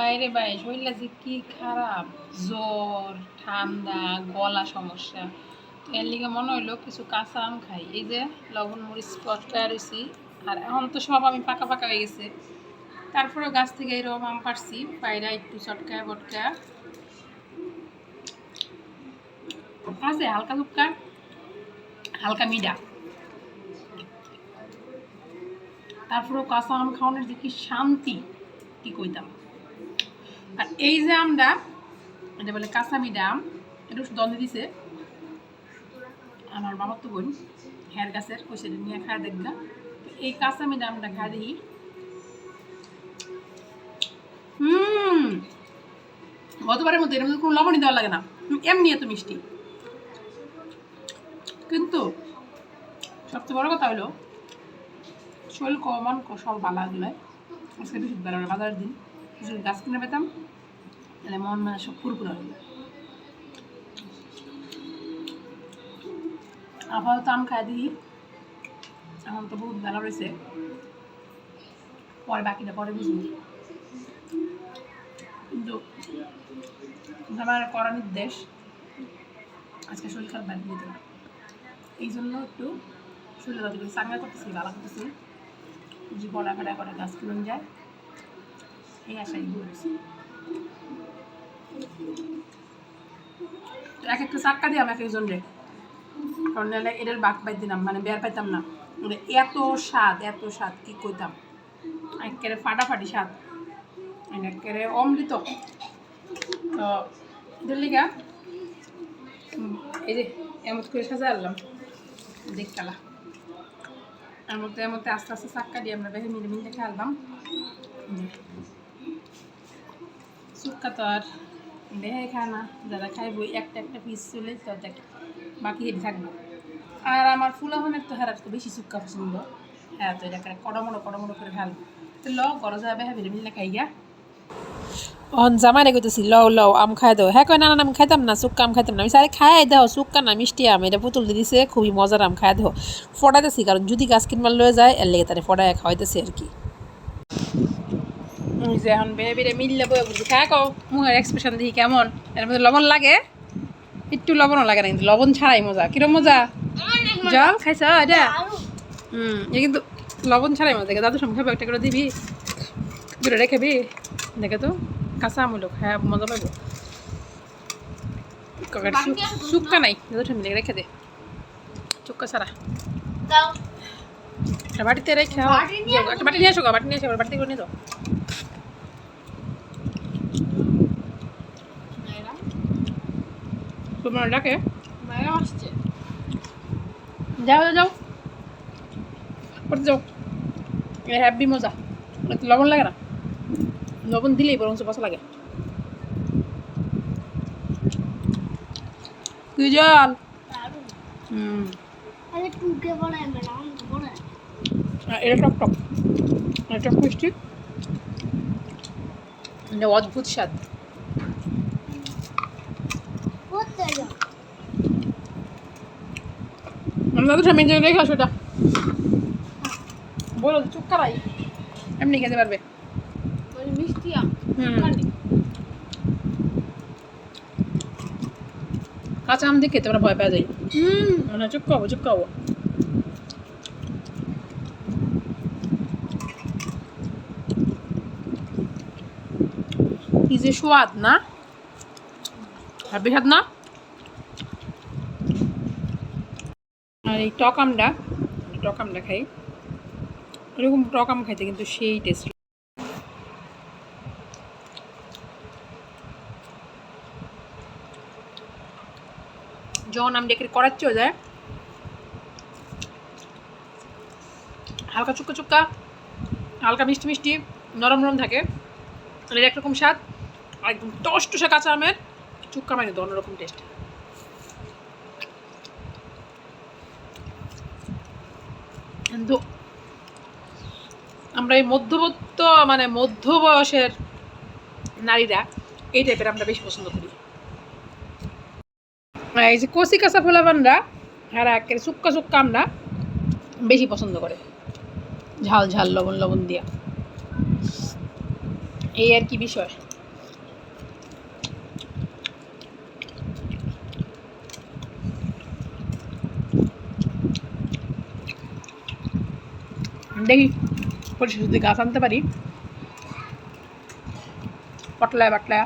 বাইরে বাইরে, শরীরটা যে কি খারাপ, জ্বর, ঠান্ডা, গলা সমস্যা এর লিগে মনে হইল কিছু কাঁচা আম খাই। এই যে লবণ মরিচ পটকায় রয়েছি আর এখন তো সব আমি পাকা পাকা হয়ে গেছে। তারপরেও গাছ থেকে এরকম আম পারছি পায়রা একটু চটকায় বটকা। আছে হালকা ফুটকা হালকা মিডা। তারপরেও কাঁচা আম খাওয়ানোর যে কি শান্তি, কি কইতাম? আর এই যে আমটা, এটা বলে কাঁচা মিডা আম এটা দ্বন্দ্ব দিছে। আমার বাবার তো বোন, হ্যার গাছের সেটা নিয়ে খায় দেখবা। এই কাঁচা মিডা আমটা খায় দেখি। হুম, গতবারের মধ্যে এর মধ্যে কোনো লবণই দেওয়া লাগে না। এমনি এত মিষ্টি। কিন্তু সবচেয়ে বড় কথা হলো শরীর কমন সব ভালো লাগল। আজকে বৃহস্পতিবার, আমরা বাজারের দিন। কিছু গাছ কিনে পেতাম তাহলে মন সব পুরোপুরি হয়ে যেত। আপাতত আম খাই দিই। এখন তো বহুত ভালো রয়েছে পরে বাকিটা পরে বুঝব। কিন্তু আমার করা নির্দেশ, আজকে শরীর খারাপ বাদ দিতে না এই জন্য একটু শরীরে চাঙ্গা করতেছি, ভালো করতেছি যে কড়া কাটা করা গাছ কিনুন যায় এই আশাই তো এক একটা চাক্কা দিলাম এক একজন রে কারণ নাহলে এটার বাক পাই দিলাম মানে বের পাইতাম না। মানে এত স্বাদ এত স্বাদ, কি কইতাম? একেবারে ফাটাফাটি স্বাদ। একেবারে অমৃত। তো লিগা এই যে, এমত করে সাজা আনলাম। দেখতালা এর মধ্যে এর মধ্যে আস্তে আস্তে চাক্কা দিয়ে আমরা বেশি মিলে মিলে খেললাম সুক্কা তো আর দেহে খায় না, যারা খাইব একটা একটা পিস চলে, তো দেখ, বাকি হেঁটে থাকব। আর আমার ফুলাহনের তো হেরার তো বেশি সুক্কা পছন্দ। হ্যাঁ তো এটা কড়মড়ো কড়মড়ো করে খেলব তো ল, গরজ যাবে হ্যাঁ মিলে মিলে খাইয়া অন জামাই কইতেছি, লও লও, আম খাই দাও। হ্যাঁ কয়, না না আমি খাইতাম না সুক্কা আম খাইতাম না। আমি সারে খাই দাও সুক্কা না, মিষ্টি আম, এটা পুতুল দিছে, খুবই মজার আম, খাই দাও। ফটাইতেছি, কারণ যদি গাছ কিনবার লয়ে যায়, এর লেগে তারে ফটায় খাওয়াইতেছি আর কি। যে এখন বেড়ে বেড়ে মিললে বয়ে বুঝি খায় মুখের এক্সপ্রেশন দেখি কেমন? এর মধ্যে লবণ লাগে? একটু লবণও লাগে না কিন্তু লবণ ছাড়াই মজা। কিরম মজা? জল খাইছ? এটা হুম এ কিন্তু লবণ ছাড়াই মজা দাদু সব খাবে একটা করে দিবি। দূরে রেখেবি দেখে তো কাঁচা আমুলো হ্যাঁ মজা পাবো শুক্কা নাই। দাদু ঠান্ডা রেখে দে। চুক্কা দাও। একটা বাটিতে রেখে বাটি নিয়ে যাও, একটা বাটি নিয়ে আসো বাটি নিয়ে আসো বাটিতে করে নিয়ে যাও। তোমার ডাকে? আসছে। যাও যাও, যাও। করতে যাও। এ হ্যাপি মজা। লবণ লাগে না? লবণ দিলেই বরং পচা লাগে। তুই জল। আর এটা টক টক। এটা টক মিষ্টি। এটা অদ্ভুত স্বাদ। পড়তে যাও আমি দাদু সামনে যে রেখে আসো এটা। বলো চুপ করাই। এমনি খেতে পারবে। মানে মিষ্টি আম। কাঁচা আম দিয়ে খেতে আমরা ভয় পেয়ে যাই। হুম। না চুপ খাব চুপ খাব কি যে স্বাদ না? স্বাদ না? আর এই টক আমটা টক আমটা খাই। এরকম টক আম খাইতে কিন্তু সেই টেস্ট যখন আম ডেকে করাচ্ছেও যায়, হালকা চুক্কা চুক্কা, হালকা মিষ্টি মিষ্টি, নরম নরম থাকে, এর একরকম স্বাদ একদম টস টসা কাঁচা আমের চুক্কা মানে অন্যরকম টেস্ট কিন্তু আমরা এই মধ্যবর্ত মানে মধ্য বয়সের নারীরা এই টাইপের আমরা বেশি পছন্দ করি। এই যে কচি কাঁচা ফোলাবানরা হ্যাঁ একের সুক্কা সুক্কা আমরা বেশি পছন্দ করে। ঝাল ঝাল, লবণ লবণ দিয়া। এই আর কি বিষয়। দেখি পরিষদ যদি গাছ আনতে পারি পটলায় বাটলায়